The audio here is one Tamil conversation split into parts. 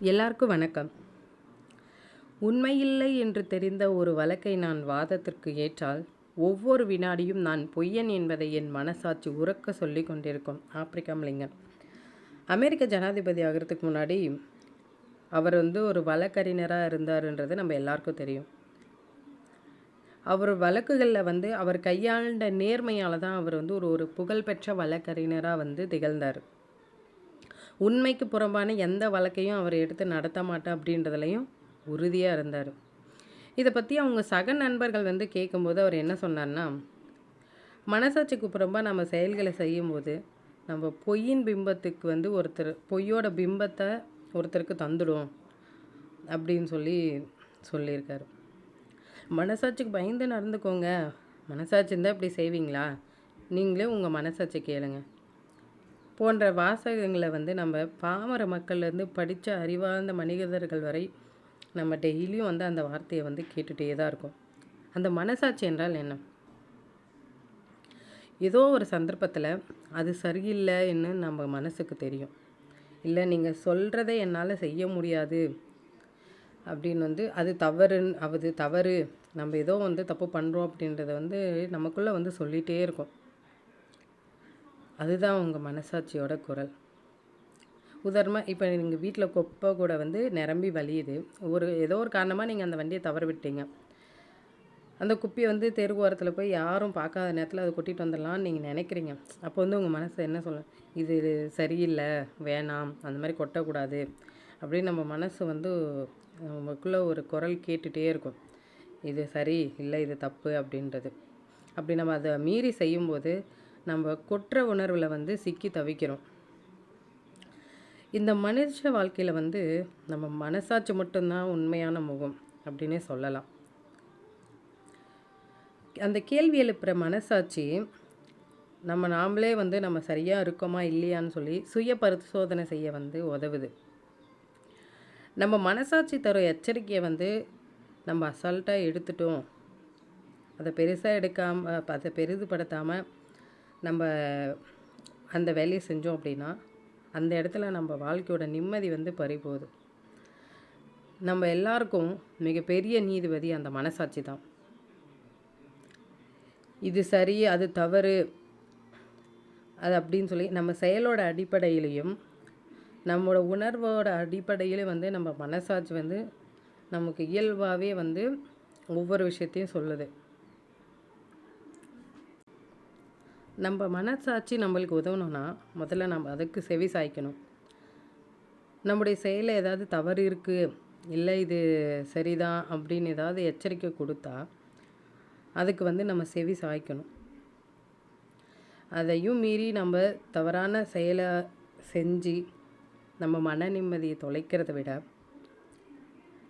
எல்லாருக்கும் வணக்கம். உண்மையில்லை என்று தெரிந்த ஒரு வழக்கை நான் வாதத்திற்கு ஏற்றால் ஒவ்வொரு வினாடியும் நான் பொய்யன் என்பதை என் மனசாட்சி உறக்க சொல்லி கொண்டிருக்கும் ஆப்பிரிக்கா மலிங்கன் அமெரிக்க ஜனாதிபதி ஆகிறதுக்கு முன்னாடி அவர் வந்து ஒரு வழக்கறிஞராக இருந்தாருன்றது நம்ம எல்லாருக்கும் தெரியும். அவர் வழக்குகளில் வந்து அவர் கையாண்ட நேர்மையால் தான் அவர் வந்து ஒரு ஒரு புகழ்பெற்ற வழக்கறிஞராக வந்து திகழ்ந்தார். உண்மைக்கு புறம்பான எந்த வழக்கையும் அவர் எடுத்து நடத்த மாட்டா அப்படின்றதுலையும் உறுதியாக இருந்தார். இதை பற்றி அவங்க சக நண்பர்கள் வந்து கேட்கும்போது அவர் என்ன சொன்னார்னா மனசாட்சிக்கு புறம்பாக நம்ம செயல்களை செய்யும்போது நம்ம பொய்யின் பிம்பத்துக்கு வந்து ஒருத்தர் பொய்யோட பிம்பத்தை ஒருத்தருக்கு தந்துடும் அப்படின்னு சொல்லி சொல்லியிருக்காரு. மனசாட்சிக்கு பயந்து நடந்துக்கோங்க. மனசாட்சி இருந்தால் இப்படி செய்வீங்களா? நீங்களே உங்கள் மனசாட்சி கேளுங்கள் போன்ற வாசகங்களை வந்து நம்ம பாமர மக்கள்லேருந்து படித்த அறிவார்ந்த மனிதர்கள் வரை நம்ம டெய்லியும் வந்து அந்த வார்த்தையை வந்து கேட்டுகிட்டே தான் இருக்கும். அந்த மனசாட்சி என்றால் என்ன? ஏதோ ஒரு சந்தர்ப்பத்தில் அது சரியில்லைன்னு நம்ம மனசுக்கு தெரியும். இல்லை நீங்கள் சொல்கிறத என்னால் செய்ய முடியாது அப்படின்னு வந்து அது தவறுன்னு அது தவறு. நம்ம ஏதோ வந்து தப்பு பண்ணுறோம் அப்படின்றத வந்து நமக்குள்ளே வந்து சொல்லிகிட்டே இருக்கும். அதுதான் உங்கள் மனசாட்சியோட குரல். உதாரணமாக இப்போ நீங்கள் வீட்டில் குப்பை கூட வந்து நிரம்பி வலியுது. ஒரு ஏதோ ஒரு காரணமாக நீங்கள் அந்த வண்டியை தவற விட்டீங்க. அந்த குப்பியை வந்து தெரு ஓரத்தில் போய் யாரும் பார்க்காத நேரத்தில் அதை கொட்டிட்டு வந்துடலாம்னு நீங்கள் நினைக்கிறீங்க. அப்போ வந்து உங்கள் மனசு என்ன சொல்ல இது சரியில்லை வேணாம் அந்த மாதிரி கொட்டக்கூடாது அப்படின்னு நம்ம மனசு வந்து நமக்குள்ளே ஒரு குரல் கேட்டுகிட்டே இருக்கும். இது சரி இல்லை இது தப்பு அப்படின்றது. அப்படி நம்ம அதை மீறி செய்யும்போது நம்ம குற்ற உணர்வில் வந்து சிக்கி தவிக்கிறோம். இந்த மனுஷ வாழ்க்கையில் வந்து நம்ம மனசாட்சி மட்டும்தான் உண்மையான முகம் அப்படின்னே சொல்லலாம். அந்த கேள்வி எழுப்புகிற மனசாட்சி நம்ம நாமளே வந்து நம்ம சரியாக இருக்கோமா இல்லையான்னு சொல்லி சுய பரிசோதனை செய்ய வந்து உதவுது. நம்ம மனசாட்சி தரும் எச்சரிக்கையை வந்து நம்ம அசால்ட்டாக எடுத்துட்டோம். அதை பெருசாக எடுக்காமல் அதை பெரிதுபடுத்தாமல் நம்ம அந்த வேலையை செஞ்சோம் அப்படின்னா அந்த இடத்துல நம்ம வாழ்க்கையோட நிம்மதி வந்து பறிபோகுது. நம்ம எல்லாருக்கும் மிகப்பெரிய நீதிபதி அந்த மனசாட்சி தான். இது சரி அது தவறு அது அப்படின்னு சொல்லி நம்ம செயலோட அடிப்படையிலையும் நம்மளோட உணர்வோட அடிப்படையிலையும் வந்து நம்ம மனசாட்சி வந்து நமக்கு இயல்பாகவே வந்து ஒவ்வொரு விஷயத்தையும் சொல்லுது. நம்ம மனசாட்சி நம்மளுக்கு உதவணும்னா முதல்ல நம்ம அதுக்கு செவி சாய்க்கணும். நம்முடைய செயலில் ஏதாவது தவறு இருக்குது இல்லை இது சரிதான் அப்படின்னு ஏதாவது எச்சரிக்கை கொடுத்தா அதுக்கு வந்து நம்ம செவி சாய்க்கணும். அதையும் மீறி நம்ம தவறான செயலை செஞ்சு நம்ம மன நிம்மதியை தொலைக்கிறத விட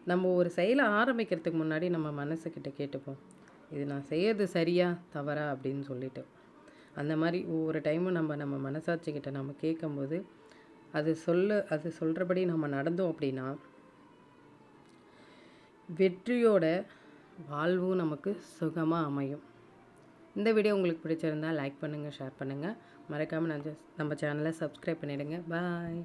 நம்ம ஒரு செயலை ஆரம்பிக்கிறதுக்கு முன்னாடி நம்ம மனசுக்கிட்ட கேட்டுப்போம். இது நான் செய்யறது சரியா தவறா அப்படின்னு சொல்லிட்டு. அந்த மாதிரி ஒவ்வொரு டைமும் நம்ம நம்ம மனசாட்சிக்கிட்ட நம்ம கேட்கும்போது அது சொல்ல அது சொல்கிறபடி நம்ம நடந்தோம் அப்படின்னா வெற்றியோட வாழ்வும் நமக்கு சுகமாக அமையும். இந்த வீடியோ உங்களுக்கு பிடிச்சிருந்தால் லைக் பண்ணுங்கள் ஷேர் பண்ணுங்கள் மறக்காமல் நம்ம சேனலை சப்ஸ்கிரைப் பண்ணிவிடுங்க பாய்